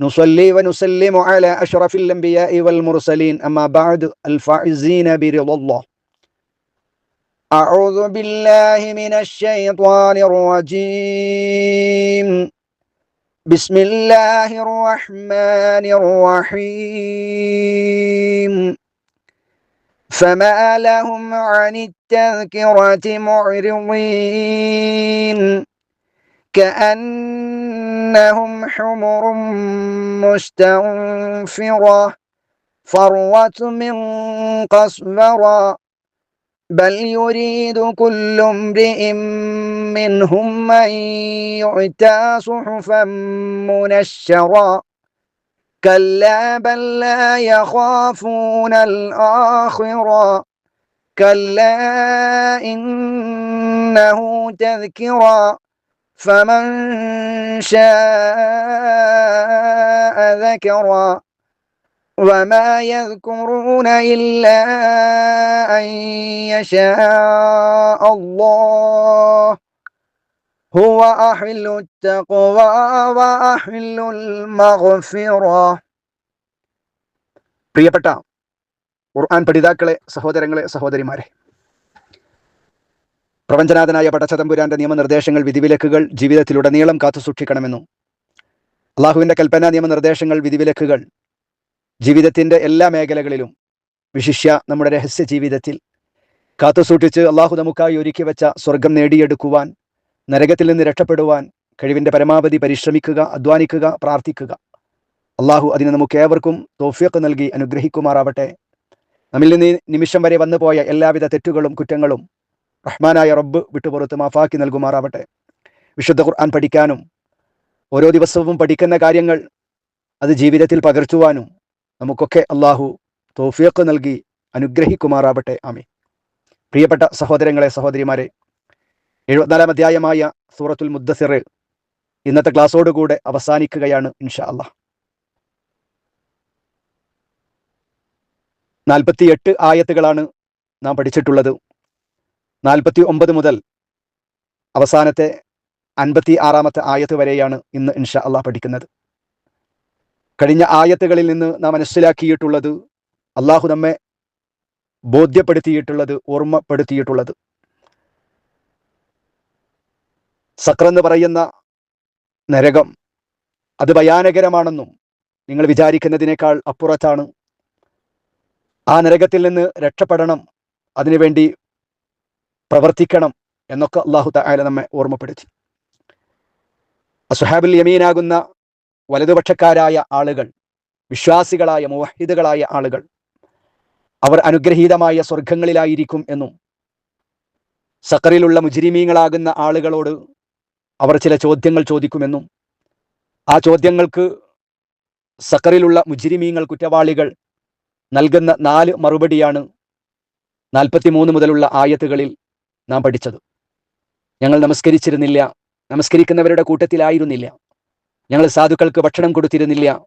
نصلي ونسلم على أشرف الأنبياء والمرسلين. أما بعد الفائزين برضا الله. أعوذ بالله من الشيطان الرجيم. بسم الله الرحمن الرحيم. فما لهم عن التذكرة معرضين. كأنهم حمر مستنفرة فروت من قصبرة بل يريد كل امرئ منهم أن يؤتى صحفا منشرا. كلا بل لا يخافون الآخرة. كلا إنه تذكرا فمن شاء ذكرا وما يذكرون إلا أن يشاء الله هو أحل التقوى وأحل المغفرة പ്രിയപ്പെട്ട ഖുർആൻ പഠിതാക്കളെ സഹോദരങ്ങളെ സഹോദരിമാരെ പ്രപഞ്ചനാഥനായ പടച്ചതമ്പുരാന്റെ നിയമനിർദ്ദേശങ്ങൾ വിധിവിലക്കുകൾ ജീവിതത്തിലുടനീളം കാത്തുസൂക്ഷിക്കണമെന്നും അള്ളാഹുവിന്റെ കൽപ്പനാ നിയമനിർദ്ദേശങ്ങൾ വിധിവിലക്കുകൾ ജീവിതത്തിന്റെ എല്ലാ മേഖലകളിലും വിശിഷ്യ നമ്മുടെ രഹസ്യ ജീവിതത്തിൽ കാത്തുസൂക്ഷിച്ച് അള്ളാഹു നമുക്കായി ഒരുക്കി വെച്ച സ്വർഗം നേടിയെടുക്കുവാൻ നരകത്തിൽ നിന്ന് രക്ഷപ്പെടുവാൻ കഴിവിന്റെ പരമാവധി പരിശ്രമിക്കുക അധ്വാനിക്കുക പ്രാർത്ഥിക്കുക. അള്ളാഹു അതിന് നമുക്ക് ഏവർക്കും തോഫിയൊക്കെ നൽകി അനുഗ്രഹിക്കുമാറാവട്ടെ. നമ്മിൽ നിന്ന് നിമിഷം വരെ വന്നുപോയ എല്ലാവിധ തെറ്റുകളും കുറ്റങ്ങളും റഹ്മാനായ റബ്ബ് വിട്ടുപുറത്ത് മാഫാക്കി നൽകുമാറാവട്ടെ. വിശുദ്ധ ഖുർആൻ പഠിക്കാനും ഓരോ ദിവസവും പഠിക്കുന്ന കാര്യങ്ങൾ അത് ജീവിതത്തിൽ പകർത്തുവാനും നമുക്കൊക്കെ അള്ളാഹു തോഫിയക്ക് നൽകി അനുഗ്രഹിക്കുമാറാവട്ടെ. ആമി പ്രിയപ്പെട്ട സഹോദരങ്ങളെ സഹോദരിമാരെ എഴുപത്തിനാലാം അധ്യായമായ സൂറത്തുൽ മുദ്ദസിർ ഇന്നത്തെ ക്ലാസ്സോടുകൂടെ അവസാനിക്കുകയാണ് ഇൻഷാ അള്ളാഹ് നാൽപ്പത്തിയെട്ട് ആയത്തുകളാണ് നാം പഠിച്ചിട്ടുള്ളത്. നാൽപ്പത്തി ഒമ്പത് മുതൽ അവസാനത്തെ അൻപത്തി ആറാമത്തെ ആയത്ത് വരെയാണ് ഇന്ന് ഇൻഷാ അള്ളാഹ് പഠിക്കുന്നത്. കഴിഞ്ഞ ആയത്തുകളിൽ നിന്ന് നാം മനസ്സിലാക്കിയിട്ടുള്ളത് അള്ളാഹു നമ്മെ ബോധ്യപ്പെടുത്തിയിട്ടുള്ളത് ഓർമ്മപ്പെടുത്തിയിട്ടുള്ളത്. സക്രെന്ന് പറയുന്ന നരകം അത് ഭയാനകരമാണെന്നും നിങ്ങൾ വിചാരിക്കുന്നതിനേക്കാൾ അപ്പുറത്താണ്. ആ നരകത്തിൽ നിന്ന് രക്ഷപ്പെടണം അതിനുവേണ്ടി പ്രവർത്തിക്കണം എന്നൊക്കെ അള്ളാഹു തായാല നമ്മെ ഓർമ്മപ്പെടുത്തി. അസുഹാബുൽ യമീനാകുന്ന വലതുപക്ഷക്കാരായ ആളുകൾ വിശ്വാസികളായ മുവഹിദുകളായ ആളുകൾ അവർ അനുഗ്രഹീതമായ സ്വർഗങ്ങളിലായിരിക്കും എന്നും സക്കറിലുള്ള മുജിരിമീങ്ങളാകുന്ന ആളുകളോട് അവർ ചില ചോദ്യങ്ങൾ ചോദിക്കുമെന്നും ആ ചോദ്യങ്ങൾക്ക് സക്കറിലുള്ള മുജിരിമീങ്ങൾ കുറ്റവാളികൾ നൽകുന്ന നാല് മറുപടിയാണ് നാൽപ്പത്തി മുതലുള്ള ആയത്തുകളിൽ നാം പഠിച്ചത്. ഞങ്ങൾ നമസ്കരിച്ചിരുന്നില്ല. നമസ്കരിക്കുന്നവരുടെ കൂട്ടത്തിലായിരുന്നില്ല. ഞങ്ങൾ സാധുക്കൾക്ക് ഭക്ഷണം കൊടുത്തിരുന്നില്ല.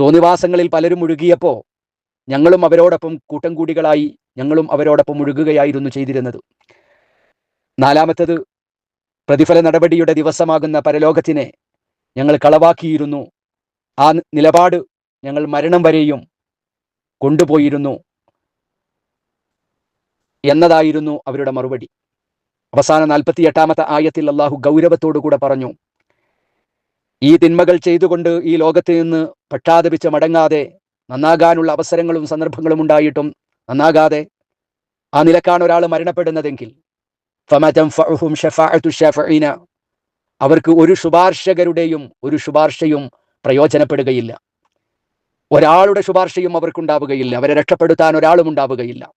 തോന്നിവാസങ്ങളിൽ പലരും മുഴുകിയപ്പോൾ ഞങ്ങളും അവരോടൊപ്പം കൂട്ടം കൂടികളായി ഞങ്ങളും അവരോടൊപ്പം മുഴുകുകയായിരുന്നു ചെയ്തിരുന്നത്. നാലാമത്തത് പ്രതിഫല നടപടിയുടെ ദിവസമാകുന്ന പരലോകത്തിനെ ഞങ്ങൾ കളവാക്കിയിരുന്നു. ആ നിലപാട് ഞങ്ങൾ മരണം വരെയും കൊണ്ടുപോയിരുന്നു. എന്നതായിരുന്നു അവരുടെ മറുപടി. അവസാന നാൽപ്പത്തി എട്ടാമത്തെ ആയത്തിൽ അള്ളാഹു ഗൗരവത്തോടു കൂടെ പറഞ്ഞു ഈ തിന്മകൾ ചെയ്തുകൊണ്ട് ഈ ലോകത്ത് നിന്ന് പക്ഷാതപിച്ച് മടങ്ങാതെ നന്നാകാനുള്ള അവസരങ്ങളും സന്ദർഭങ്ങളും ഉണ്ടായിട്ടും നന്നാകാതെ ആ നിലക്കാണ് ഒരാൾ മരണപ്പെടുന്നതെങ്കിൽ അവർക്ക് ഒരു ശുപാർശകരുടെയും ഒരു ശുപാർശയും പ്രയോജനപ്പെടുകയില്ല. ഒരാളുടെ ശുപാർശയും അവർക്കുണ്ടാവുകയില്ല. അവരെ രക്ഷപ്പെടുത്താൻ ഒരാളും ഉണ്ടാവുകയില്ല.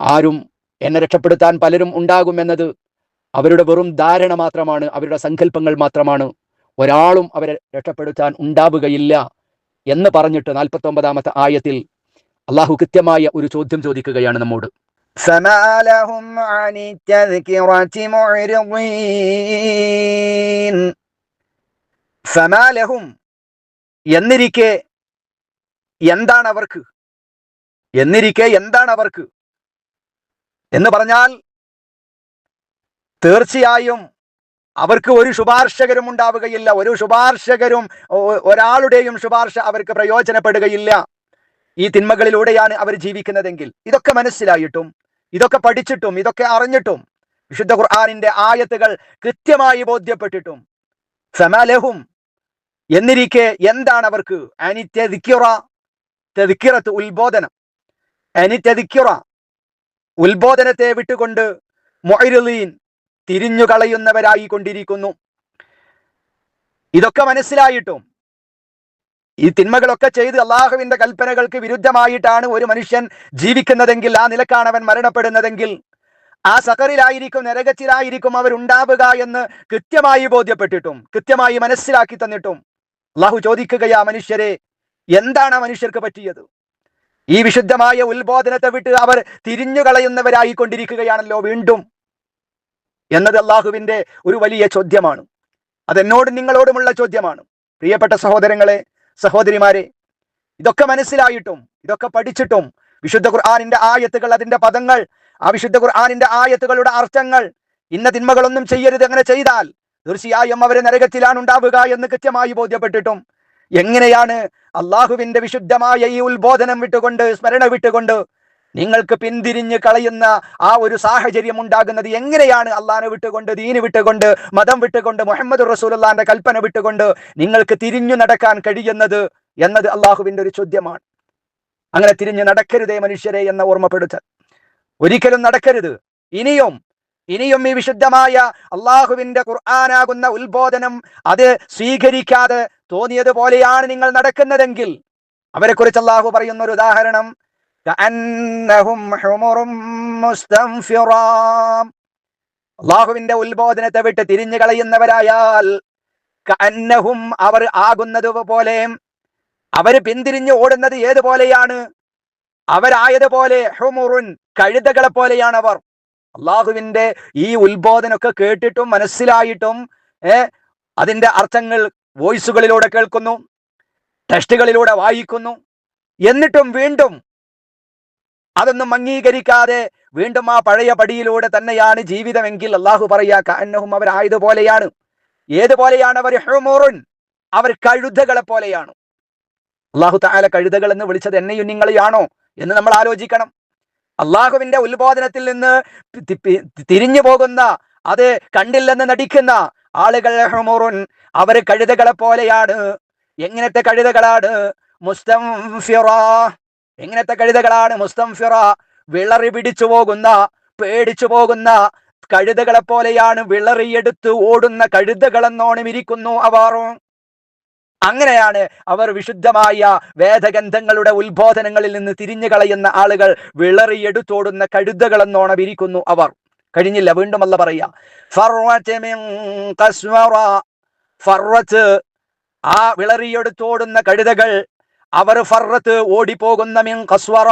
ആരും എന്നെ രക്ഷപ്പെടുത്താൻ പലരും ഉണ്ടാകുമെന്നത് അവരുടെ വെറും ധാരണ മാത്രമാണ് അവരുടെ സങ്കല്പങ്ങൾ മാത്രമാണ്. ഒരാളും അവരെ രക്ഷപ്പെടുത്താൻ ഉണ്ടാവുകയില്ല എന്ന് പറഞ്ഞിട്ട് നാൽപ്പത്തൊമ്പതാമത്തെ ആയത്തിൽ അള്ളാഹു കൃത്യമായ ഒരു ചോദ്യം ചോദിക്കുകയാണ് നമ്മോട്. സമാലഹും എന്നിരിക്കെ എന്താണ് അവർക്ക്? എന്നിരിക്കെ എന്താണ് അവർക്ക്? എന്ന് പറഞ്ഞാൽ തീർച്ചയായും അവർക്ക് ഒരു ശുപാർശകരും ഉണ്ടാവുകയില്ല. ഒരു ശുപാർശകരും ഒരാളുടെയും ശുപാർശ അവർക്ക് പ്രയോജനപ്പെടുകയില്ല. ഈ തിന്മകളിലൂടെയാണ് അവർ ജീവിക്കുന്നതെങ്കിൽ. ഇതൊക്കെ മനസ്സിലായിട്ടും ഇതൊക്കെ പഠിച്ചിട്ടും ഇതൊക്കെ അറിഞ്ഞിട്ടും വിശുദ്ധ ഖുർആാനിന്റെ ആയത്തുകൾ കൃത്യമായി ബോധ്യപ്പെട്ടിട്ടും സമാലഹും എന്നിരിക്കെ എന്താണ് അവർക്ക്? അനിത്യതിക്കുറ തെതിക്കിറത്ത് ഉത്ബോധനം. അനിത്യതിക്കുറ ഉത്ബോധനത്തെ വിട്ടുകൊണ്ട് തിരിഞ്ഞു കളയുന്നവരായി കൊണ്ടിരിക്കുന്നു. ഇതൊക്കെ മനസ്സിലായിട്ടും ഈ തിന്മകളൊക്കെ ചെയ്ത് അള്ളാഹുവിന്റെ കൽപ്പനകൾക്ക് വിരുദ്ധമായിട്ടാണ് ഒരു മനുഷ്യൻ ജീവിക്കുന്നതെങ്കിൽ ആ നിലക്കാണ് അവൻ മരണപ്പെടുന്നതെങ്കിൽ ആ സഹറിലായിരിക്കും നരകത്തിലായിരിക്കും അവരുണ്ടാവുക എന്ന് കൃത്യമായി ബോധ്യപ്പെട്ടിട്ടും കൃത്യമായി മനസ്സിലാക്കി തന്നിട്ടും. അള്ളാഹു ചോദിക്കുകയാ മനുഷ്യരെ എന്താണ് ആ മനുഷ്യർക്ക് പറ്റിയത്? ഈ വിശുദ്ധമായ ഉത്ബോധനത്തെ വിട്ട് അവർ തിരിഞ്ഞു കളയുന്നവരായി കൊണ്ടിരിക്കുകയാണല്ലോ വീണ്ടും എന്നത് അള്ളാഹുവിന്റെ ഒരു വലിയ ചോദ്യമാണ്. അതെന്നോട് നിങ്ങളോടുമുള്ള ചോദ്യമാണ്. പ്രിയപ്പെട്ട സഹോദരങ്ങളെ സഹോദരിമാരെ ഇതൊക്കെ മനസ്സിലായിട്ടും ഇതൊക്കെ പഠിച്ചിട്ടും വിശുദ്ധ ഖുർആാനിന്റെ ആയത്തുകൾ അതിന്റെ പദങ്ങൾ ആ വിശുദ്ധ ഖുർആാനിന്റെ ആയത്തുകളുടെ അർത്ഥങ്ങൾ ഇന്ന തിന്മകളൊന്നും ചെയ്യരുത് അങ്ങനെ ചെയ്താൽ തീർച്ചയായും അവരെ നരകത്തിലാണ് ഉണ്ടാവുക എന്ന് കൃത്യമായി ബോധ്യപ്പെട്ടിട്ടും എങ്ങനെയാണ് അള്ളാഹുവിന്റെ വിശുദ്ധമായ ഈ ഉത്ബോധനം വിട്ടുകൊണ്ട് സ്മരണ വിട്ടുകൊണ്ട് നിങ്ങൾക്ക് പിന്തിരിഞ്ഞ് കളയുന്ന ആ ഒരു സാഹചര്യം ഉണ്ടാകുന്നത്? എങ്ങനെയാണ് അള്ളാഹിനെ വിട്ടുകൊണ്ട് ദീന് വിട്ടുകൊണ്ട് മതം വിട്ടുകൊണ്ട് മുഹമ്മദ് റസൂലുള്ളാന്റെ കൽപ്പന വിട്ടുകൊണ്ട് നിങ്ങൾക്ക് തിരിഞ്ഞു നടക്കാൻ കഴിയുന്നത് എന്നത് അള്ളാഹുവിന്റെ ഒരു ചോദ്യമാണ്. അങ്ങനെ തിരിഞ്ഞു നടക്കരുതേ മനുഷ്യരെ എന്ന ഓർമ്മപ്പെടുത്തൽ. ഒരിക്കലും നടക്കരുത്. ഇനിയും ഇനിയും ഈ വിശുദ്ധമായ അള്ളാഹുവിന്റെ ഖുർആാനാകുന്ന ഉത്ബോധനം അത് സ്വീകരിക്കാതെ തോന്നിയതുപോലെയാണ് നിങ്ങൾ നടക്കുന്നതെങ്കിൽ അവരെ കുറിച്ച് അള്ളാഹു പറയുന്ന ഒരു ഉദാഹരണം അള്ളാഹുവിന്റെ ഉത്ബോധനത്തെ വിട്ട് തിരിഞ്ഞു കളയുന്നവരായാൽ കന്നഹും അവർ ആകുന്നത് പോലെ അവർ പിന്തിരിഞ്ഞു ഓടുന്നത് ഏതുപോലെയാണ്? അവരായതുപോലെ ഹുമുറുൻ കഴുതകളെ പോലെയാണ് അവർ അള്ളാഹുവിന്റെ ഈ ഉത്ബോധനൊക്കെ കേട്ടിട്ടും മനസ്സിലായിട്ടും ഏർ അതിന്റെ അർത്ഥങ്ങൾ വോയിസുകളിലൂടെ കേൾക്കുന്നു ടെസ്റ്റുകളിലൂടെ വായിക്കുന്നു. എന്നിട്ടും വീണ്ടും അതൊന്നും അംഗീകരിക്കാതെ വീണ്ടും ആ പഴയ പടിയിലൂടെ തന്നെയാണ് ജീവിതമെങ്കിൽ അള്ളാഹു പറയാ കന്നഹും അവരായതുപോലെയാണ് ഏതുപോലെയാണ് അവർ ഹെമോറുൻ? അവർ കഴുതകളെ പോലെയാണ് അള്ളാഹു താല കഴുതകൾ എന്ന് വിളിച്ചത് എന്നെയും നിങ്ങളെയാണോ എന്ന് നമ്മൾ ആലോചിക്കണം. അള്ളാഹുവിന്റെ ഉത്ബോധനത്തിൽ നിന്ന് തിരിഞ്ഞു പോകുന്ന അത് കണ്ടില്ലെന്ന് നടിക്കുന്ന ആളുകൾ ഹുമുറുൻ അവർ കഴുതകളെ പോലെയാണ്. എങ്ങനത്തെ കഴുതകളാണ്? മുസ്തംഫിറ. എങ്ങനത്തെ കഴുതകളാണ്? മുസ്തംഫിറ. വിളറി പിടിച്ചു പോകുന്ന പേടിച്ചു പോകുന്ന കഴുതകളെ പോലെയാണ് വിളറിയെടുത്ത് ഓടുന്ന കഴുതകളെന്നോണം ഇരിക്കുന്നു അവാറും അങ്ങനെയാണ് അവർ വിശുദ്ധമായ വേദഗന്ധങ്ങളുടെ ഉത്ബോധനങ്ങളിൽ നിന്ന് തിരിഞ്ഞു കളയുന്ന ആളുകൾ വിളറിയെടുത്തോടുന്ന കഴുതകളെന്നോണം ഇരിക്കുന്നു അവർ. കഴിഞ്ഞില്ല വീണ്ടും അല്ല പറയാ. ഫർവത്ത് മിൻ ഖസ്വറ. ഫർവത്ത് ആ വിളറിയെടുത്തോടുന്ന കഴുതകൾ അവർ ഫറത്ത് ഓടിപ്പോകുന്ന മിൻ കസ്വറ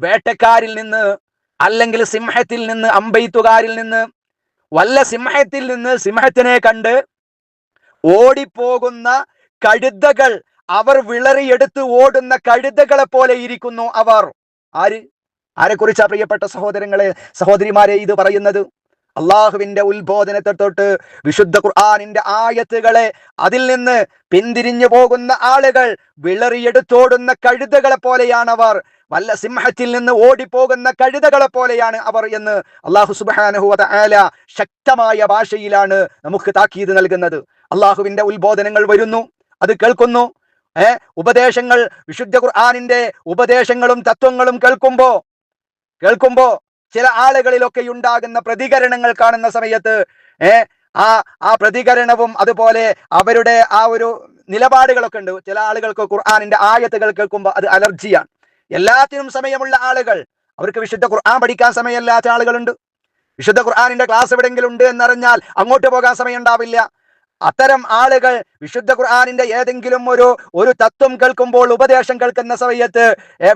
വേട്ടക്കാരിൽ നിന്ന് അല്ലെങ്കിൽ സിംഹത്തിൽ നിന്ന് അമ്പെയ്ത്തുകാരിൽ നിന്ന് വല്ല സിംഹത്തിൽ നിന്ന് സിംഹത്തിനെ കണ്ട് ഓടിപ്പോകുന്ന കഴുതകൾ അവർ വിളറിയെടുത്ത് ഓടുന്ന കഴുതകളെ പോലെ ഇരിക്കുന്നു അവർ. ആര്? ആരെ കുറിച്ചാ പ്രിയപ്പെട്ട സഹോദരങ്ങളെ സഹോദരിമാരെ ഇത് പറയുന്നത്? അള്ളാഹുവിന്റെ ഉത്ബോധനത്തെ തൊട്ട് വിശുദ്ധ ഖുർആാനിന്റെ ആയത്തുകളെ അതിൽ നിന്ന് പിന്തിരിഞ്ഞു പോകുന്ന ആളുകൾ വിളറിയെടുത്തോടുന്ന കഴുതകളെ പോലെയാണ് അവർ വല്ല സിംഹത്തിൽ നിന്ന് ഓടിപ്പോകുന്ന കഴുതകളെ പോലെയാണ് അവർ എന്ന് അള്ളാഹു സുബാനുഹുവ ആല ശക്തമായ ഭാഷയിലാണ് നമുക്ക് താക്കീത് നൽകുന്നത്. അള്ളാഹുവിന്റെ ഉത്ബോധനങ്ങൾ വരുന്നു അത് കേൾക്കുന്നു. ഏ ഉപദേശങ്ങൾ വിശുദ്ധ ഖുർആാനിന്റെ ഉപദേശങ്ങളും തത്വങ്ങളും കേൾക്കുമ്പോ കേൾക്കുമ്പോ ചില ആളുകളിലൊക്കെ ഉണ്ടാകുന്ന പ്രതികരണങ്ങൾ കാണുന്ന സമയത്ത് ഏർ ആ ആ പ്രതികരണവും അതുപോലെ അവരുടെ ആ ഒരു നിലപാടുകളൊക്കെ ഉണ്ട്. ചില ആളുകൾക്ക് ഖുർആാനിന്റെ ആയത്തുകൾ കേൾക്കുമ്പോൾ അത് അലർജിയാണ്. എല്ലാത്തിനും സമയമുള്ള ആളുകൾ അവർക്ക് വിശുദ്ധ ഖുർആൻ പഠിക്കാൻ സമയമില്ലാത്ത ആളുകളുണ്ട്. വിശുദ്ധ ഖുർആാനിന്റെ ക്ലാസ് എവിടെയെങ്കിലും ഉണ്ട് എന്നറിഞ്ഞാൽ അങ്ങോട്ട് പോകാൻ സമയം ഉണ്ടാവില്ല അത്തരം ആളുകൾ വിശുദ്ധ ഖുർആാനിന്റെ ഏതെങ്കിലും ഒരു ഒരു തത്വം കേൾക്കുമ്പോൾ ഉപദേശം കേൾക്കുന്ന സമയത്ത്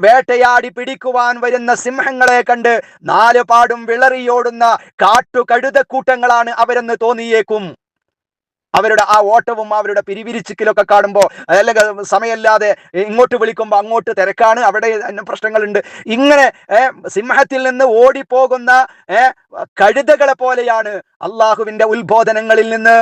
വേട്ടയാടി പിടിക്കുവാൻ വരുന്ന സിംഹങ്ങളെ കണ്ട് നാല് പാടും വിളറിയോടുന്ന കാട്ടു കഴുതക്കൂട്ടങ്ങളാണ് അവരെന്ന് തോന്നിയേക്കും. അവരുടെ ആ ഓട്ടവും അവരുടെ പിരിവിരിച്ചിക്കലൊക്കെ കാണുമ്പോൾ അല്ലെങ്കിൽ സമയമില്ലാതെ ഇങ്ങോട്ട് വിളിക്കുമ്പോൾ അങ്ങോട്ട് തിരക്കാണ് അവിടെ പ്രശ്നങ്ങളുണ്ട്. ഇങ്ങനെ സിംഹത്തിൽ നിന്ന് ഓടിപ്പോകുന്ന കഴുതകളെ പോലെയാണ് അള്ളാഹുവിന്റെ ഉത്ബോധനങ്ങളിൽ നിന്ന്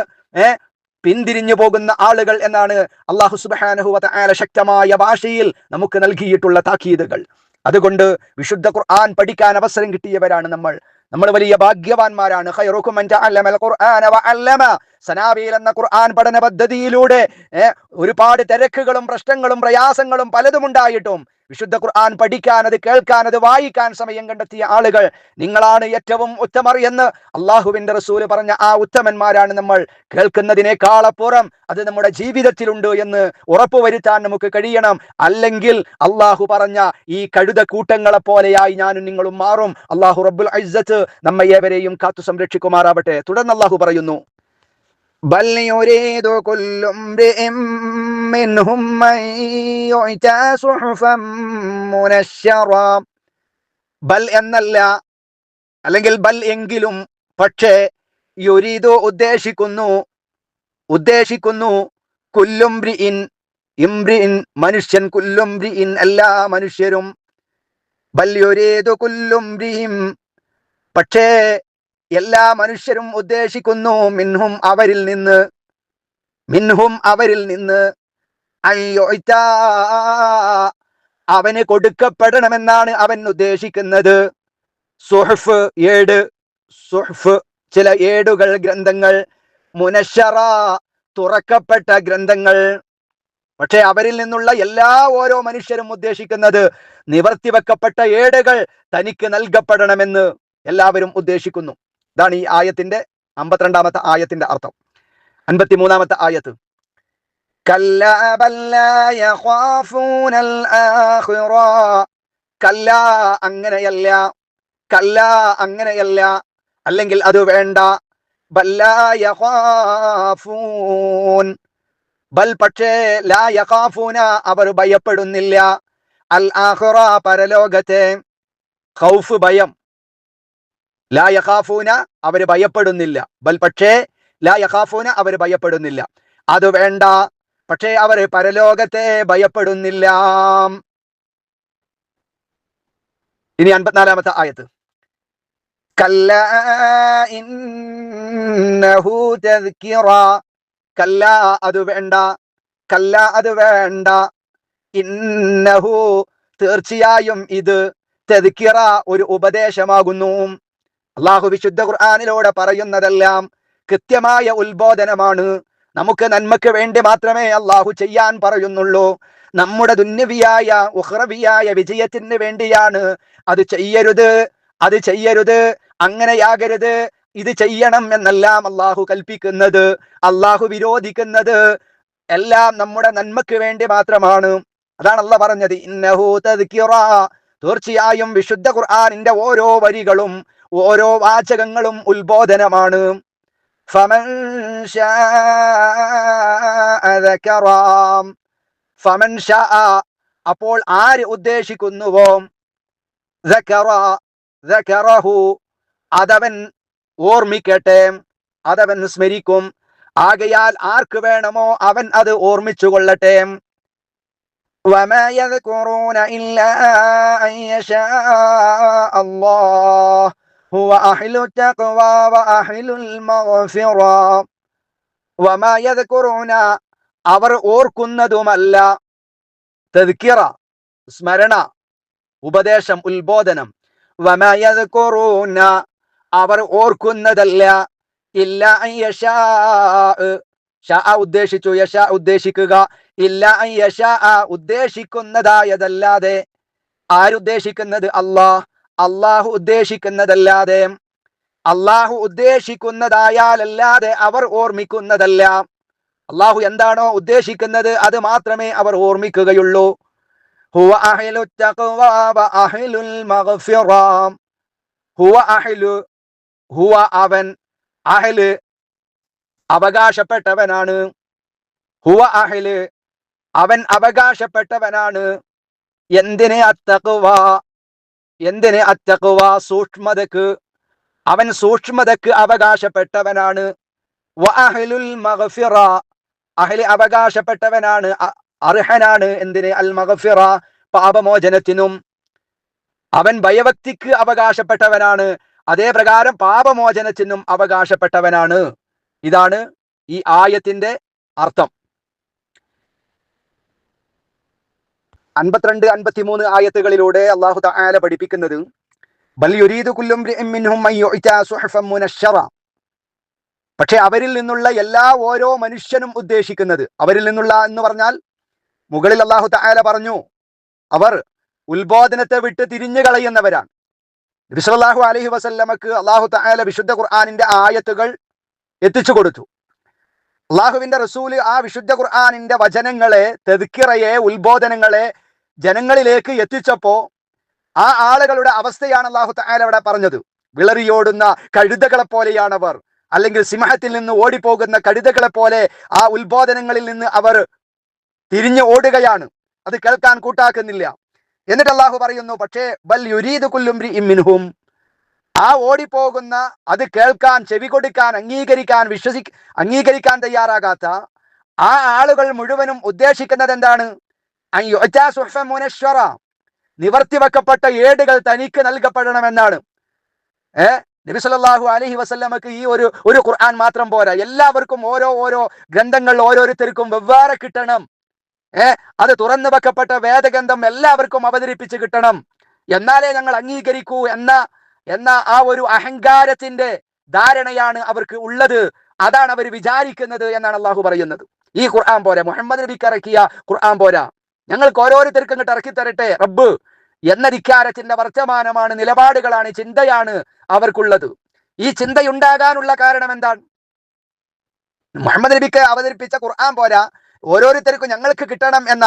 പിന്തിരിഞ്ഞു പോകുന്ന ആളുകൾ എന്നാണ് അള്ളാഹു സുബാനഹുവത ആല ശക്തമായ ഭാഷയിൽ നമുക്ക് നൽകിയിട്ടുള്ള താക്കീതുകൾ. അതുകൊണ്ട് വിശുദ്ധ ഖുർആൻ പഠിക്കാൻ അവസരം കിട്ടിയവരാണ് നമ്മൾ. നമ്മൾ വലിയ ഭാഗ്യവാന്മാരാണ്. സനാബിയിൽ എന്ന ഖുർആൻ പഠന പദ്ധതിയിലൂടെ ഒരുപാട് തിരക്കുകളും പ്രശ്നങ്ങളും പ്രയാസങ്ങളും പലതും ഉണ്ടായിട്ടും. വിശുദ്ധ ഖുർആൻ പഠിക്കാൻ അത് കേൾക്കാൻ അത് വായിക്കാൻ സമയം കണ്ടെത്തിയ ആളുകൾ നിങ്ങളാണ് ഏറ്റവും ഉത്തമർ എന്ന് അള്ളാഹുവിന്റെ റസൂൽ പറഞ്ഞ ആ ഉത്തമന്മാരാണ് നമ്മൾ. കേൾക്കുന്നതിനേക്കാളപ്പുറം അത് നമ്മുടെ ജീവിതത്തിലുണ്ട് എന്ന് ഉറപ്പുവരുത്താൻ നമുക്ക് കഴിയണം. അല്ലെങ്കിൽ അള്ളാഹു പറഞ്ഞ ഈ കഴുത കൂട്ടങ്ങളെ പോലെയായി ഞാനും നിങ്ങളും മാറും. അള്ളാഹു റബ്ബുൽ ഐസത്ത് നമ്മെ ഏവരെയും കാത്തു സംരക്ഷിക്കുമാറാവട്ടെ തുടർന്ന് അള്ളാഹു പറയുന്നു. بل يريد كل امرئ منهم أن يؤتى صحفا منشرا ബൽ എന്നല്ല അല്ലെങ്കിൽ ബൽ എങ്കിലും പക്ഷേ യുരീദു ഉദ്ദേശിക്കുന്നു ഉദ്ദേശിക്കുന്നു കുല്ലുംബ്രിഇൻ ഇംബ്രിഇൻ മനുഷ്യൻ കുല്ലുംബ്രിഇൻ എല്ലാ മനുഷ്യരും ബൽ യുരീദു കുല്ലുംബ്രിഹിം പക്ഷേ എല്ലാ മനുഷ്യരും ഉദ്ദേശിക്കുന്നു മിൻഹും അവരിൽ നിന്ന്. മിൻഹും അവരിൽ നിന്ന്. അവന് കൊടുക്കപ്പെടണമെന്നാണ് അവൻ ഉദ്ദേശിക്കുന്നത്. സുഹഫ് ഏട് സുഹഫ് ചില ഏടുകൾ ഗ്രന്ഥങ്ങൾ. മുനശറ തുറക്കപ്പെട്ട ഗ്രന്ഥങ്ങൾ. പക്ഷെ അവരിൽ നിന്നുള്ള എല്ലാ ഓരോ മനുഷ്യരും ഉദ്ദേശിക്കുന്നത് നിവർത്തി വെക്കപ്പെട്ട ഏടുകൾ തനിക്ക് നൽകപ്പെടണമെന്ന് എല്ലാവരും ഉദ്ദേശിക്കുന്നു. ഇതാണ് ഈ ആയത്തിന്റെ അമ്പത്തിരണ്ടാമത്തെ ആയത്തിന്റെ അർത്ഥം. അൻപത്തിമൂന്നാമത്തെ ആയത്ത്. കല്ല കല്ല അങ്ങനെയല്ല കല്ല അങ്ങനെയല്ല അല്ലെങ്കിൽ അത് വേണ്ട ബൽ ലാ യഖാഫൂന അവർ ഭയപ്പെടുന്നില്ല അൽ ആഹ്റ പരലോകത്തെ ഖൗഫ് ഭയം ലാ യഖാഫൂന അവർ ഭയപ്പെടുന്നില്ല. ബൽ പക്ഷേ ലാ യഖാഫൂന അവർ ഭയപ്പെടുന്നില്ല. അത് വേണ്ട. പക്ഷേ അവർ പരലോകത്തെ ഭയപ്പെടുന്നില്ല. ഇനി അൻപത്തിനാലാമത്തെ ആയത്ത്. കല്ല കല്ല അത് വേണ്ട. കല്ല അത് വേണ്ട. ഇന്നഹു തീർച്ചയായും ഇത് തെതുക്കിറ ഒരു ഉപദേശമാകുന്നു. അള്ളാഹു വിശുദ്ധ ഖുർആാനിലൂടെ പറയുന്നതെല്ലാം കൃത്യമായ ഉത്ബോധനമാണ്. നമുക്ക് നന്മയ്ക്ക് വേണ്ടി മാത്രമേ അള്ളാഹു ചെയ്യാൻ പറയുന്നുള്ളൂ. നമ്മുടെ ദുന്യവിയായ ഉഹ്റവിയായ വിജയത്തിന് വേണ്ടിയാണ് അത് ചെയ്യരുത് അത് ചെയ്യരുത് അങ്ങനെയാകരുത് ഇത് ചെയ്യണം എന്നെല്ലാം അള്ളാഹു കൽപ്പിക്കുന്നത് അള്ളാഹു വിരോധിക്കുന്നത് എല്ലാം നമ്മുടെ നന്മയ്ക്ക് വേണ്ടി മാത്രമാണ്. അതാണ് അല്ല പറഞ്ഞത്. ഇന്നഹു തീർച്ചയായും വിശുദ്ധ ഖുർആാനിന്റെ ഓരോ വരികളും ഓരോ വാചകങ്ങളും ഉത്ബോധനമാണ് ഫമൻ ശാഅ ذكرا. ഫമൻ ശാഅ. അപ്പോൾ ആര് ഉദ്ദേശിക്കുന്നുവോ ذكر ذكره. അതവൻ ഓർമ്മിക്കട്ടെ അതവൻ സ്മരിക്കും ആകയാൽ ആർക്ക് വേണമോ അവൻ അത് ഓർമ്മിച്ചു കൊള്ളട്ടെ وما يذكرون إلا أن يشاء الله هو أهل التقوى وأهل المغفرة വമാ യദ്കുറൂന അവർ ഓർക്കുന്നതുമല്ല തദ്കിറ സ്മരണ ഉപദേശം ഉത്ബോധനം വമാ യദ്കുറൂന അവർ ഓർക്കുന്നതല്ല ഇല്ല അൻ യശാ ഷാ ഉദ്ദേശിച്ചു യശാ ഉദ്ദേശിക്കുക ഇല്ല അൻ യശാ ഉദ്ദേശിക്കുന്നതായതല്ലാതെ ആരുദ്ദേശിക്കുന്നത് അള്ളാഹ് അള്ളാഹു ഉദ്ദേശിക്കുന്നതല്ലാതെ അള്ളാഹു ഉദ്ദേശിക്കുന്നതായാലല്ലാതെ അവർ ഓർമ്മിക്കുന്നതല്ല. അള്ളാഹു എന്താണോ ഉദ്ദേശിക്കുന്നത് അത് മാത്രമേ അവർ ഓർമ്മിക്കുകയുള്ളൂ. ഹുവ അവൻ അഹ്ല് അവകാശപ്പെട്ടവനാണ്. ഹുവ അഹ്ല് അവൻ അവകാശപ്പെട്ടവനാണ്. എന്തിനെ അത്തക്കുവ എന്തിനെ അത്തക്കുവ സൂക്ഷ്മതക്ക്? അവൻ സൂക്ഷ്മതക്ക് അവകാശപ്പെട്ടവനാണ്. അവകാശപ്പെട്ടവനാണ് അർഹനാണ് എന്തിന്? അൽ മഹഫിറ പാപമോചനത്തിനും. അവൻ ഭയഭക്തിക്ക് അവകാശപ്പെട്ടവനാണ്. അതേ പ്രകാരം പാപമോചനത്തിനും അവകാശപ്പെട്ടവനാണ്. ഇതാണ് ഈ ആയത്തിന്റെ അർത്ഥം. അൻപത്തിരണ്ട് അൻപത്തിമൂന്ന് ആയത്തുകളിലൂടെ അള്ളാഹു താല പഠിപ്പിക്കുന്നത് പക്ഷെ അവരിൽ നിന്നുള്ള എല്ലാ ഓരോ മനുഷ്യനും ഉദ്ദേശിക്കുന്നത് അവരിൽ നിന്നുള്ള എന്ന് പറഞ്ഞാൽ മുകളിൽ അള്ളാഹു താല പറഞ്ഞു അവർ ഉത്ബോധനത്തെ വിട്ട് തിരിഞ്ഞു കളയുന്നവരാണ്. ബിസ്വല്ലാഹു അലഹി വസല്ലമക്ക് അള്ളാഹു താല വിശുദ്ധ ഖുർആാനിന്റെ ആയത്തുകൾ എത്തിച്ചു കൊടുത്തു. അള്ളാഹുവിന്റെ റസൂൽ ആ വിശുദ്ധ ഖുർആാനിന്റെ വചനങ്ങളെ തെതുക്കിറയെ ഉത്ബോധനങ്ങളെ ജനങ്ങളിലേക്ക് എത്തിച്ചപ്പോ ആ ആളുകളുടെ അവസ്ഥയാണ് അള്ളാഹു തആല അവിടെ പറഞ്ഞത്. വിളറിയോടുന്ന കഴുതകളെ പോലെയാണവർ. അല്ലെങ്കിൽ സിംഹത്തിൽ നിന്ന് ഓടിപ്പോകുന്ന കഴുതകളെ പോലെ ആ ഉത്ബോധനങ്ങളിൽ നിന്ന് അവർ തിരിഞ്ഞു ഓടുകയാണ്. അത് കേൾക്കാൻ കൂട്ടാക്കുന്നില്ല. എന്നിട്ട് അള്ളാഹു പറയുന്നു പക്ഷേ ബൽ യുരീദ് കുല്ലുംരി മിൻഹും. ആ ഓടിപ്പോകുന്ന അത് കേൾക്കാൻ ചെവി കൊടുക്കാൻ അംഗീകരിക്കാൻ വിശ്വസി അംഗീകരിക്കാൻ തയ്യാറാകാത്ത ആ ആളുകൾ മുഴുവനും ഉദ്ദേശിക്കുന്നത് എന്താണ്? നിവർത്തി വെക്കപ്പെട്ട ഏടുകൾ തനിക്ക് നൽകപ്പെടണമെന്നാണ്. ഏ? നബി സല്ലാഹു അലഹി വസ്ല്ലമക്ക് ഈ ഒരു ഒരു ഖുർആൻ മാത്രം പോരാ. എല്ലാവർക്കും ഓരോ ഓരോ ഗ്രന്ഥങ്ങൾ ഓരോരുത്തർക്കും വെവ്വേറെ കിട്ടണം. ഏ? അത് തുറന്നു വെക്കപ്പെട്ട വേദഗ്രന്ഥം എല്ലാവർക്കും അവതരിപ്പിച്ച് കിട്ടണം. എന്നാലേ ഞങ്ങൾ അംഗീകരിക്കൂ എന്ന എന്ന ആ ഒരു അഹങ്കാരത്തിന്റെ ധാരണയാണ് അവർക്ക് ഉള്ളത്. അതാണ് അവർ വിചാരിക്കുന്നത് എന്നാണ് അള്ളാഹു പറയുന്നത്. ഈ ഖുർആൻ പോരാ. മുഹമ്മദ് നബിക്ക് ഇറക്കിയ ഖുർആൻ പോരാ. ഞങ്ങൾക്ക് ഓരോരുത്തർക്കും ഇങ്ങോട്ട് ഇറക്കി തരട്ടെ. റബ്ബ് എന്ന ധിക്കാരത്തിന്റെ വർത്തമാനമാണ് നിലപാടുകളാണ് ചിന്തയാണ് അവർക്കുള്ളത്. ഈ ചിന്തയുണ്ടാകാനുള്ള കാരണം എന്താണ്? മുഹമ്മദ് നബിക്ക് അവതരിപ്പിച്ച ഖുർആൻ പോരാ ഓരോരുത്തർക്കും ഞങ്ങൾക്ക് കിട്ടണം എന്ന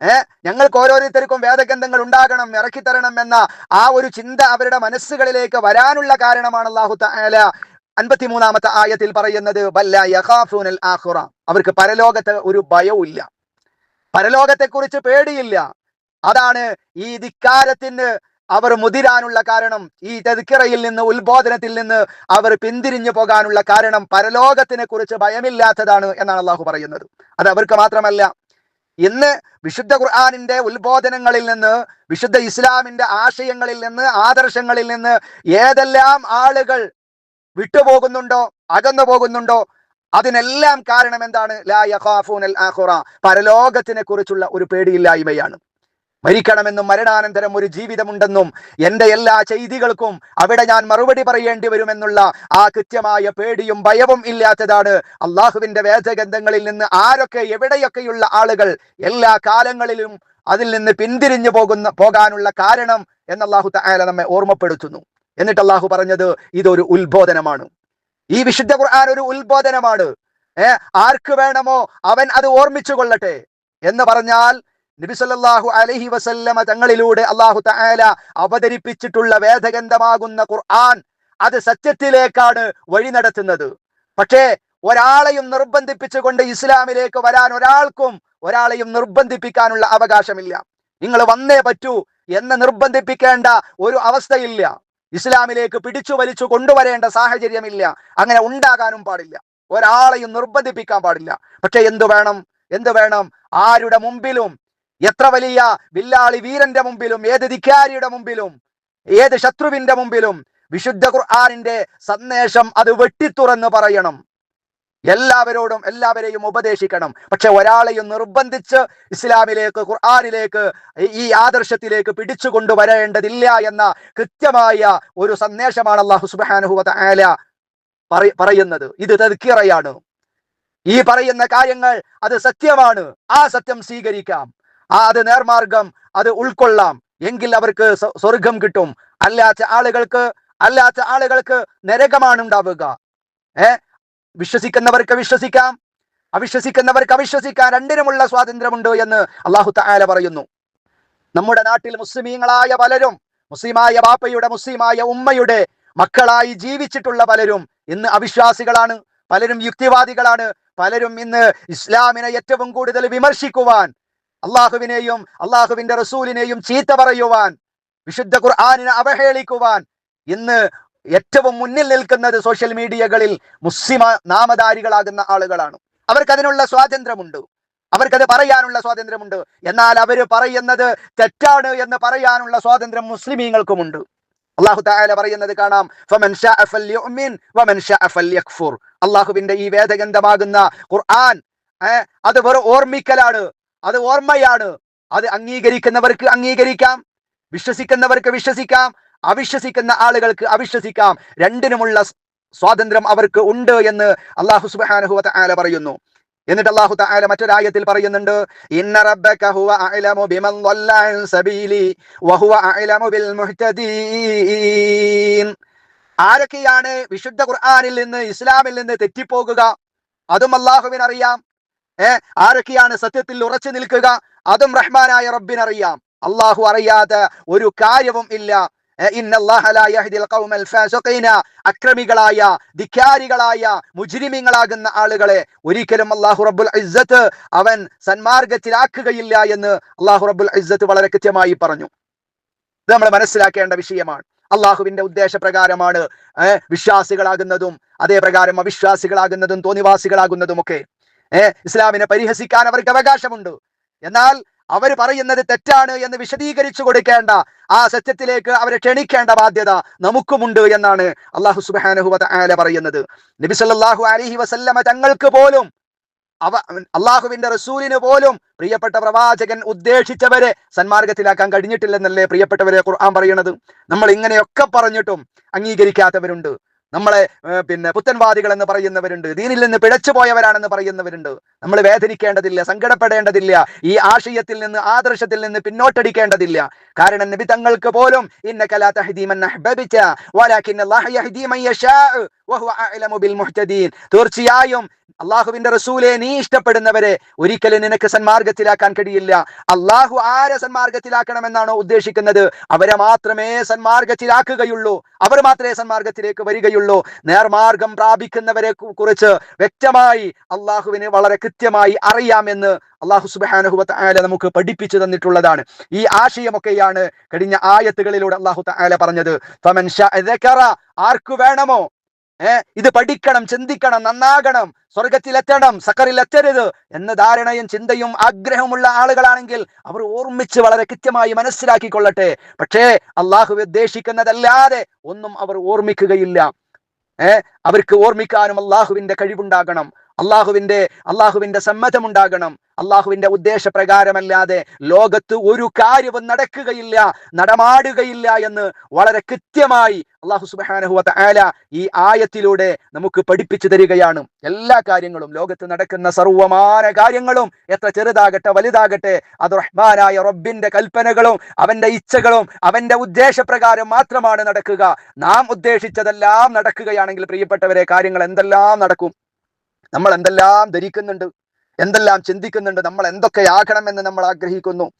ഏഹ് ഞങ്ങൾക്ക് ഓരോരുത്തർക്കും വേദഗ്രന്ഥങ്ങൾ ഉണ്ടാകണം ഇറക്കി തരണം എന്ന ആ ഒരു ചിന്ത അവരുടെ മനസ്സുകളിലേക്ക് വരാനുള്ള കാരണമാണ് അള്ളാഹു തആല അൻപത്തിമൂന്നാമത്തെ ആയത്തിൽ പറയുന്നത് വല്ല അവർക്ക് പരലോകത്ത് ഒരു ഭയവും ഇല്ല പരലോകത്തെ കുറിച്ച് പേടിയില്ല. അതാണ് ഈ ധിക്കാരത്തിന് അവർ മുതിരാനുള്ള കാരണം. ഈ തെതുക്കിറയിൽ നിന്ന് ഉത്ബോധനത്തിൽ നിന്ന് അവർ പിന്തിരിഞ്ഞു പോകാനുള്ള കാരണം പരലോകത്തിനെ കുറിച്ച് ഭയമില്ലാത്തതാണ് എന്നാണ് അള്ളാഹു പറയുന്നത്. അത് അവർക്ക് മാത്രമല്ല ഇന്ന് വിശുദ്ധ ഖുർആാനിന്റെ ഉത്ബോധനങ്ങളിൽ നിന്ന് വിശുദ്ധ ഇസ്ലാമിന്റെ ആശയങ്ങളിൽ നിന്ന് ആദർശങ്ങളിൽ നിന്ന് ഏതെല്ലാം ആളുകൾ വിട്ടുപോകുന്നുണ്ടോ അകന്നു പോകുന്നുണ്ടോ അതിനെല്ലാം കാരണം എന്താണ്? ലാ യഖാഫൂനൽ പരലോകത്തിനെ കുറിച്ചുള്ള ഒരു പേടിയില്ലായ്മയാണ്. മരിക്കണമെന്നും മരണാനന്തരം ഒരു ജീവിതമുണ്ടെന്നും എന്റെ എല്ലാ ചെയ്തികൾക്കും അവിടെ ഞാൻ മറുപടി പറയേണ്ടി വരുമെന്നുള്ള ആ കൃത്യമായ പേടിയും ഭയവും ഇല്ലാത്തതാണ് അള്ളാഹുവിന്റെ വേദഗ്രന്ഥങ്ങളിൽ നിന്ന് ആരൊക്കെ എവിടെയൊക്കെയുള്ള ആളുകൾ എല്ലാ കാലങ്ങളിലും അതിൽ നിന്ന് പിന്തിരിഞ്ഞു പോകുന്ന പോകാനുള്ള കാരണം എന്ന് അള്ളാഹു തആല നമ്മെ ഓർമ്മപ്പെടുത്തുന്നു. എന്നിട്ട് അള്ളാഹു പറഞ്ഞത് ഇതൊരു ഉത്ബോധനമാണ്. ഈ വിശുദ്ധ ഖുർആൻ ഒരു ഉത്ബോധനമാണ്. ആർക്ക് വേണമോ അവൻ അത് ഓർമ്മിച്ചു കൊള്ളട്ടെ എന്ന് പറഞ്ഞാൽ നബി അലഹി അലൈഹി വസല്ലമ തങ്ങളിലൂടെ അള്ളാഹു തആല അവതരിപ്പിച്ചിട്ടുള്ള വേദഗന്ധമാകുന്ന ഖുർആൻ അത് സത്യത്തിലേക്കാണ് വഴി നടത്തുന്നത്. പക്ഷേ ഒരാളെയും നിർബന്ധിപ്പിച്ചുകൊണ്ട് ഇസ്ലാമിലേക്ക് വരാൻ ഒരാൾക്കും ഒരാളെയും നിർബന്ധിപ്പിക്കാനുള്ള അവകാശമില്ല. നിങ്ങൾ വന്നേ പറ്റൂ എന്ന് നിർബന്ധിപ്പിക്കേണ്ട ഒരു അവസ്ഥയില്ല. ഇസ്ലാമിലേക്ക് പിടിച്ചു വലിച്ചു കൊണ്ടുവരേണ്ട സാഹചര്യമില്ല. അങ്ങനെ ഉണ്ടാകാനും പാടില്ല. ഒരാളെയും നിർബന്ധിപ്പിക്കാൻ പാടില്ല. പക്ഷെ എന്തു വേണം? എന്തു വേണം? ആരുടെ മുമ്പിലും? എത്ര വലിയ വില്ലാളി വീരന്റെ മുമ്പിലും? ഏത് ധിക്കാരിയുടെ മുമ്പിലും? ഏത് ശത്രുവിന്റെ മുമ്പിലും? വിശുദ്ധ ഖുർആാനിന്റെ സന്ദേശം അത് വെട്ടിത്തുറന്ന് പറയണം. എല്ലാവരോടും എല്ലാവരെയും ഉപദേശിക്കണം. പക്ഷെ ഒരാളെയും നിർബന്ധിച്ച് ഇസ്ലാമിലേക്ക് ഖുർആാനിലേക്ക് ഈ ആദർശത്തിലേക്ക് പിടിച്ചു കൊണ്ടുവരേണ്ടതില്ല എന്ന കൃത്യമായ ഒരു സന്ദേശമാണ് അള്ളാഹു സുബാനുഹു ആല പറയുന്നത്. ഇത് തെക്കിറയാണ് ഈ പറയുന്ന കാര്യങ്ങൾ അത് സത്യമാണ്. ആ സത്യം സ്വീകരിക്കാം. ആ അത് നേർമാർഗം അത് ഉൾക്കൊള്ളാം. എങ്കിൽ അവർക്ക് സ്വ- സ്വർഗം കിട്ടും. അല്ലാത്ത ആളുകൾക്ക് അല്ലാത്ത ആളുകൾക്ക് നരകമാണ് ഉണ്ടാവുക. ഏ? വിശ്വസിക്കുന്നവർക്ക് വിശ്വസിക്കാം. അവിശ്വസിക്കുന്നവർക്ക് അവിശ്വസിക്കാൻ രണ്ടിനുമുള്ള സ്വാതന്ത്ര്യമുണ്ട് എന്ന് അള്ളാഹു തആല പറയുന്നു. നമ്മുടെ നാട്ടിൽ മുസ്ലിമീങ്ങളായ പലരും മുസ്ലിമായ ബാപ്പയുടെ മുസ്ലിമായ ഉമ്മയുടെ മക്കളായി ജീവിച്ചിട്ടുള്ള പലരും ഇന്ന് അവിശ്വാസികളാണ് പലരും യുക്തിവാദികളാണ് പലരും ഇന്ന് ഇസ്ലാമിനെ ഏറ്റവും കൂടുതൽ വിമർശിക്കുവാൻ അള്ളാഹുവിനെയും അള്ളാഹുവിന്റെ റസൂലിനെയും ചീത്ത പറയുവാൻ വിശുദ്ധ ഖുർആാനിനെ അവഹേളിക്കുവാൻ ഇന്ന് ഏറ്റവും മുന്നിൽ നിൽക്കുന്നത് സോഷ്യൽ മീഡിയകളിൽ മുസ്ലിം നാമധാരികളാകുന്ന ആളുകളാണ്. അവർക്ക് അതിനുള്ള സ്വാതന്ത്ര്യമുണ്ട്. അവർക്കത് പറയാനുള്ള സ്വാതന്ത്ര്യമുണ്ട്. എന്നാൽ അവർ പറയുന്നത് തെറ്റാണ് എന്ന് പറയാനുള്ള സ്വാതന്ത്ര്യം മുസ്ലിമീങ്ങൾക്കുമുണ്ട്. അള്ളാഹു താല പറയുന്നത് കാണാം അള്ളാഹുവിന്റെ ഈ വേദഗന്ധമാകുന്ന ഖുർആൻ അത് വെറും ഓർമ്മിക്കലാണ് അത് ഓർമ്മയാണ്. അത് അംഗീകരിക്കുന്നവർക്ക് അംഗീകരിക്കാം വിശ്വസിക്കുന്നവർക്ക് വിശ്വസിക്കാം അവിശ്വസിക്കുന്ന ആളുകൾക്ക് അവിശ്വസിക്കാം. രണ്ടിനുമുള്ള സ്വാതന്ത്ര്യം അവർക്ക് ഉണ്ട് എന്ന് അള്ളാഹു സുബ്ഹാനഹു ആല പറയുന്നു. എന്നിട്ട് അള്ളാഹു താല മറ്റൊരായത്തിൽ പറയുന്നുണ്ട് റബ്ബക ഹുവ ബിമൻ സബീലി വഹുവ ബിൽ ആരൊക്കെയാണ് വിശുദ്ധ ഖുർആനിൽ നിന്ന് ഇസ്ലാമിൽ നിന്ന് തെറ്റിപ്പോകുക? അതും അള്ളാഹുവിന് അറിയാം ഏ ആരൊക്കെയാണ് സത്യത്തിൽ ഉറച്ചു നിൽക്കുക? അതും റഹ്മാനായ റബ്ബിനറിയാം. അള്ളാഹു അറിയാത്ത ഒരു കാര്യവും ഇല്ല. അക്രമികളായ ധിക്കാരികളായ മുജിരിമിങ്ങളാകുന്ന ആളുകളെ ഒരിക്കലും അള്ളാഹു റബ്ബുൽ ഇസ്സത്ത് അവൻ സന്മാർഗത്തിലാക്കുകയില്ല എന്ന് അള്ളാഹു റബ്ബുൽ ഇസ്സത്ത് വളരെ കൃത്യമായി പറഞ്ഞു. ഇത് നമ്മൾ മനസ്സിലാക്കേണ്ട വിഷയമാണ്. അള്ളാഹുവിന്റെ ഉദ്ദേശപ്രകാരമാണ് വിശ്വാസികളാകുന്നതും അതേപ്രകാരം അവിശ്വാസികളാകുന്നതും തോന്നിവാസികളാകുന്നതും ഒക്കെ ഏഹ് ഇസ്ലാമിനെ പരിഹസിക്കാൻ അവർക്ക് അവകാശമുണ്ട്. എന്നാൽ അവർ പറയുന്നത് തെറ്റാണ് എന്ന് വിശദീകരിച്ചു കൊടുക്കേണ്ട ആ സത്യത്തിലേക്ക് അവരെ ക്ഷണിക്കേണ്ട ബാധ്യത നമുക്കുമുണ്ട് എന്നാണ് അള്ളാഹു സുബാനഹു ആല പറയുന്നത്. നബി അലൈഹി വസല്ലമ തങ്ങൾക്ക് പോലും അവ അള്ളാഹുവിന്റെ റസൂലിന് പോലും പ്രിയപ്പെട്ട പ്രവാചകൻ ഉദ്ദേശിച്ചവരെ സന്മാർഗത്തിലാക്കാൻ കഴിഞ്ഞിട്ടില്ലെന്നല്ലേ പ്രിയപ്പെട്ടവരെ ഖുർആൻ പറയുന്നത്. നമ്മൾ ഇങ്ങനെയൊക്കെ പറഞ്ഞിട്ടും അംഗീകരിക്കാത്തവരുണ്ട്. നമ്മളെ പിന്നെ പുത്തൻവാദികൾ എന്ന് പറയുന്നവരുണ്ട്. ദീനിൽ നിന്ന് പിഴച്ചു പോയവരാണെന്ന് പറയുന്നവരുണ്ട്. നമ്മൾ വേദനിക്കേണ്ടതില്ല സങ്കടപ്പെടേണ്ടതില്ല. ഈ ആശയത്തിൽ നിന്ന് ആദർശത്തിൽ നിന്ന് പിന്നോട്ടടിക്കേണ്ടതില്ല. കാരണം നബി തങ്ങൾക്ക് പോലും തീർച്ചയായും അള്ളാഹുവിന്റെ റസൂലെ നീ ഇഷ്ടപ്പെടുന്നവരെ ഒരിക്കലും നിനക്ക് സന്മാർഗത്തിലാക്കാൻ കഴിയില്ല. അള്ളാഹു ആരെ സന്മാർഗത്തിലാക്കണമെന്നാണോ ഉദ്ദേശിക്കുന്നത്? അവരെ മാത്രമേ സന്മാർഗത്തിലാക്കുകയുള്ളൂ. അവർ മാത്രമേ സന്മാർഗത്തിലേക്ക് വരികയുള്ളൂ. നേർമാർഗം പ്രാപിക്കുന്നവരെ കുറിച്ച് വ്യക്തമായി അള്ളാഹുവിന് വളരെ കൃത്യമായി അറിയാമെന്ന് അള്ളാഹു സുബാനഹു ആല നമുക്ക് പഠിപ്പിച്ചു തന്നിട്ടുള്ളതാണ്. ഈ ആശയമൊക്കെയാണ് കഴിഞ്ഞ ആയത്തുകളിലൂടെ അള്ളാഹു താല പറഞ്ഞത്. ആർക്കു വേണമോ ഏർ ഇത് പഠിക്കണം ചിന്തിക്കണം നന്നാകണം സ്വർഗത്തിലെത്തണം സക്കറിലെത്തരുത് എന്ന ധാരണയും ചിന്തയും ആഗ്രഹമുള്ള ആളുകളാണെങ്കിൽ അവർ ഓർമ്മിച്ച് വളരെ കൃത്യമായി മനസ്സിലാക്കിക്കൊള്ളട്ടെ. പക്ഷേ അള്ളാഹു ഉദ്ദേശിക്കുന്നതല്ലാതെ ഒന്നും അവർ ഓർമ്മിക്കുകയില്ല. ഏർ അവർക്ക് ഓർമ്മിക്കാനും അള്ളാഹുവിന്റെ കഴിവുണ്ടാകണം. അള്ളാഹുവിന്റെ അള്ളാഹുവിന്റെ സമ്മതമുണ്ടാകണം. അള്ളാഹുവിന്റെ ഉദ്ദേശപ്രകാരമല്ലാതെ ലോകത്ത് ഒരു കാര്യവും നടക്കുകയില്ല നടമാടുകയില്ല എന്ന് വളരെ കൃത്യമായി അള്ളാഹു സുബാനഹു ആല ഈ ആയത്തിലൂടെ നമുക്ക് പഠിപ്പിച്ചു തരികയാണ്. എല്ലാ കാര്യങ്ങളും ലോകത്ത് നടക്കുന്ന സർവമാന കാര്യങ്ങളും എത്ര ചെറുതാകട്ടെ വലുതാകട്ടെ അത് റഹ്മാനായ റബ്ബിന്റെ കൽപ്പനകളും അവന്റെ ഇച്ഛകളും അവന്റെ ഉദ്ദേശപ്രകാരം മാത്രമാണ് നടക്കുക. നാം ഉദ്ദേശിച്ചതെല്ലാം നടക്കുകയാണെങ്കിൽ പ്രിയപ്പെട്ടവരെ കാര്യങ്ങൾ എന്തെല്ലാം നടക്കും? നമ്മൾ എന്തെല്ലാം ധരിക്കുന്നുണ്ട്? എന്തെല്ലാം ചിന്തിക്കുന്നുണ്ട് നമ്മൾ എന്തൊക്കെയാകണമെന്ന് നമ്മൾ ആഗ്രഹിക്കുന്നു.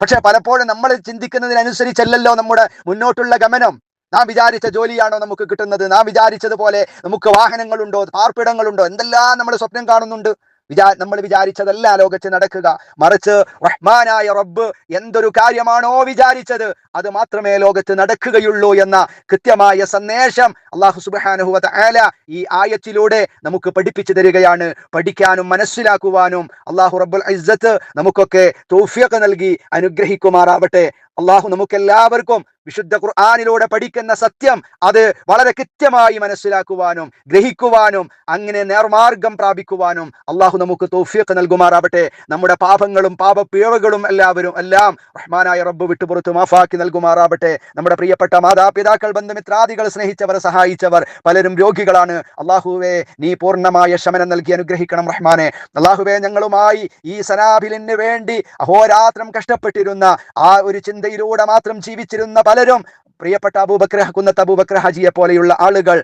പക്ഷെ പലപ്പോഴും നമ്മൾ ചിന്തിക്കുന്നതിനനുസരിച്ചല്ലല്ലോ നമ്മുടെ മുന്നോട്ടുള്ള ഗമനം. നാം വിചാരിച്ച ജോലിയാണോ നമുക്ക് കിട്ടുന്നത്? നാം വിചാരിച്ചതുപോലെ നമുക്ക് വാഹനങ്ങളുണ്ടോ? പാർപ്പിടങ്ങളുണ്ടോ? എന്തെല്ലാം നമ്മൾ സ്വപ്നം കാണുന്നുണ്ട്. വിചാ നമ്മൾ വിചാരിച്ചതല്ല ലോകത്ത് നടക്കുക. മറിച്ച് റഹ്മാനായ റബ്ബ് എന്തൊരു കാര്യമാണോ വിചാരിച്ചത് അത് മാത്രമേ ലോകത്ത് നടക്കുകയുള്ളൂ എന്ന കൃത്യമായ സന്ദേശം അള്ളാഹു സുബാനുഹുവ ആല ഈ ആയത്തിലൂടെ നമുക്ക് പഠിപ്പിച്ചു തരികയാണ്. പഠിക്കാനും മനസ്സിലാക്കുവാനും അള്ളാഹു റബ്ബുൽ ഇസ്സത്ത് നമുക്കൊക്കെ തോഫിയൊക്കെ നൽകി അനുഗ്രഹിക്കുമാറാവട്ടെ. അള്ളാഹു നമുക്കെല്ലാവർക്കും വിശുദ്ധ ഖുർആാനിലൂടെ പഠിക്കുന്ന സത്യം അത് വളരെ കൃത്യമായി മനസ്സിലാക്കുവാനും ഗ്രഹിക്കുവാനും അങ്ങനെ നേർമാർഗം പ്രാപിക്കുവാനും അള്ളാഹു നമുക്ക് തോഫിയൊക്കെ നൽകുമാറാവട്ടെ. നമ്മുടെ പാപങ്ങളും പാപപ്പിഴവുകളും എല്ലാവരും എല്ലാം റഹ്മാനായ റബ്ബ് വിട്ടുപുറത്ത് മാഫാക്കി നൽകുമാറാവട്ടെ. നമ്മുടെ പ്രിയപ്പെട്ട മാതാപിതാക്കൾ ബന്ധുമിത്രാദികൾ സ്നേഹിച്ചവർ സഹായിച്ചവർ പലരും രോഗികളാണ്. അള്ളാഹുവെ നീ പൂർണമായ ശമനം നൽകി അനുഗ്രഹിക്കണം റഹ്മാനെ. അള്ളാഹുവെ ഞങ്ങളുമായി ഈ സനാബിലിന് വേണ്ടി അഹോരാത്രം കഷ്ടപ്പെട്ടിരുന്ന ആ ഒരു ചിന്തയിലൂടെ മാത്രം ജീവിച്ചിരുന്ന പലരും പ്രിയപ്പെട്ട അബൂബക്ര കുന്നത്ത് അബൂബക്ര ഹാജിയെ പോലെയുള്ള ആളുകൾ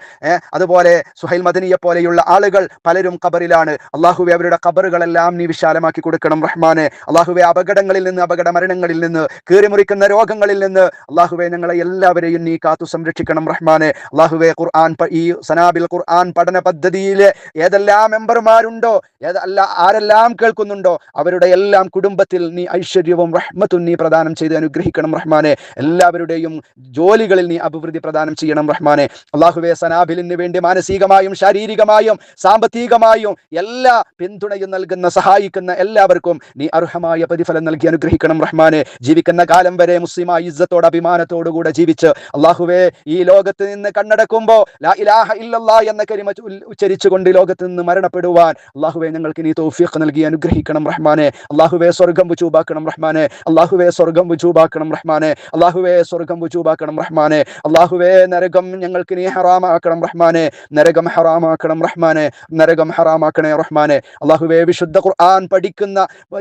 അതുപോലെ സുഹൈൽ മദനിയെ പോലെയുള്ള ആളുകൾ പലരും ഖബറിലാണ്. അള്ളാഹുവെ അവരുടെ ഖബറുകളെല്ലാം നീ വിശാലമാക്കി കൊടുക്കണം റഹ്മാനെ. അള്ളാഹുവെ അപകടങ്ങളിൽ നിന്ന് അപകട മരണങ്ങളിൽ നിന്ന് കീറിമുറിക്കുന്ന രോഗങ്ങളിൽ നിന്ന് അള്ളാഹുവെ ഞങ്ങളെ എല്ലാവരെയും നീ കാത്തു സംരക്ഷിക്കണം റഹ്മാനെ. അള്ളാഹുവെ ഖുർആൻ ഈ സനാബിൽ ഖുർആൻ പഠന പദ്ധതിയിലെ ഏതെല്ലാം മെമ്പർമാരുണ്ടോ ഏതല്ല ആരെല്ലാം കേൾക്കുന്നുണ്ടോ അവരുടെ എല്ലാം കുടുംബത്തിൽ നീ ഐശ്വര്യവും റഹ്മത്തും നീ പ്രദാനം ചെയ്ത് അനുഗ്രഹിക്കണം റഹ്മാനെ. എല്ലാവരുടെയും ജോലികളിൽ നീ അഭിവൃദ്ധി പ്രദാനം ചെയ്യണം റഹ്മാനെ. അള്ളാഹുബെ സനാബിലിന് വേണ്ടി മാനസികമായും ശാരീരികമായും സാമ്പത്തികമായും എല്ലാ പിന്തുണയും നൽകുന്ന സഹായിക്കുന്ന എല്ലാവർക്കും നീ അർഹമായ പ്രതിഫലം നൽകി അനുഗ്രഹിക്കണം റഹ്മാനെ. ജീവിക്കുന്ന കാലം വരെ മുസ്ലിമായ ഇജ്ജത്തോട് അഭിമാനത്തോടുകൂടെ ജീവിച്ച് അള്ളാഹുവെ ഈ ലോകത്ത് നിന്ന് കണ്ണടക്കുമ്പോ ലാ ഇലാഹ എന്ന കരിമ ഉച്ചരിച്ചുകൊണ്ട് ലോകത്ത് നിന്ന് മരണപ്പെടുവാൻ അള്ളാഹുവെ ഞങ്ങൾക്ക് നീ തൗഫീഖ് നൽകി അനുഗ്രഹിക്കണം റഹ്മാനെ. അള്ളാഹുവെ സ്വർഗം വുചൂബാക്കണം റഹ്മാനെ. അള്ളാഹുവെ സ്വർഗം വുചൂബാക്കണം റഹ്മാനെ. അള്ളാഹുവെ സ്വർഗം വുചൂബാക്കണം റഹ്മാനെ അള്ളാഹുവെ നരകം ഞങ്ങൾക്ക് നീ ഹറാമാക്കണം റഹ്മാനെ നരകം ഹറാമാക്കണം റഹ്മാനെ നരകം ഹറാമാക്കണേ റഹ്മാനെ അള്ളാഹുവെ വിശുദ്ധ ഖുർആൻ പഠിക്കുന്ന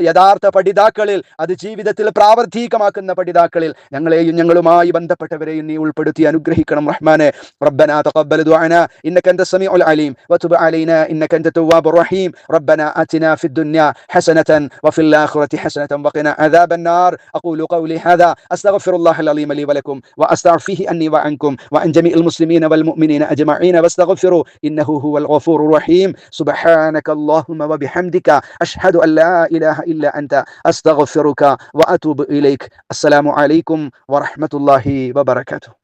യഥാർത്ഥ പഠിതാക്കളിൽ അത് ജീവിതത്തിൽ പ്രാവർത്തികമാക്കുന്ന പഠിതാക്കളിൽ ഞങ്ങളെയും ഞങ്ങളുമായി ബന്ധപ്പെട്ടവരെയും നീ ഉൾപ്പെടുത്തി അനുഗ്രഹിക്കണം റഹ്മാനെ ربنا تقبل دعانا انك انت السميع العليم وتب علينا انك انت التواب الرحيم ربنا اتنا في الدنيا حسنه وفي الاخره حسنه وقنا عذاب النار اقول قولي هذا استغفر الله العظيم لي ولكم واستغفر فيه أني وعنكم وعن جميع المسلمين والمؤمنين أجمعين واستغفروا إنه هو الغفور الرحيم. سبحانك اللهم وبحمدك أشهد أن لا إله إلا أنت أستغفرك وأتوب إليك. السلام عليكم ورحمة الله وبركاته.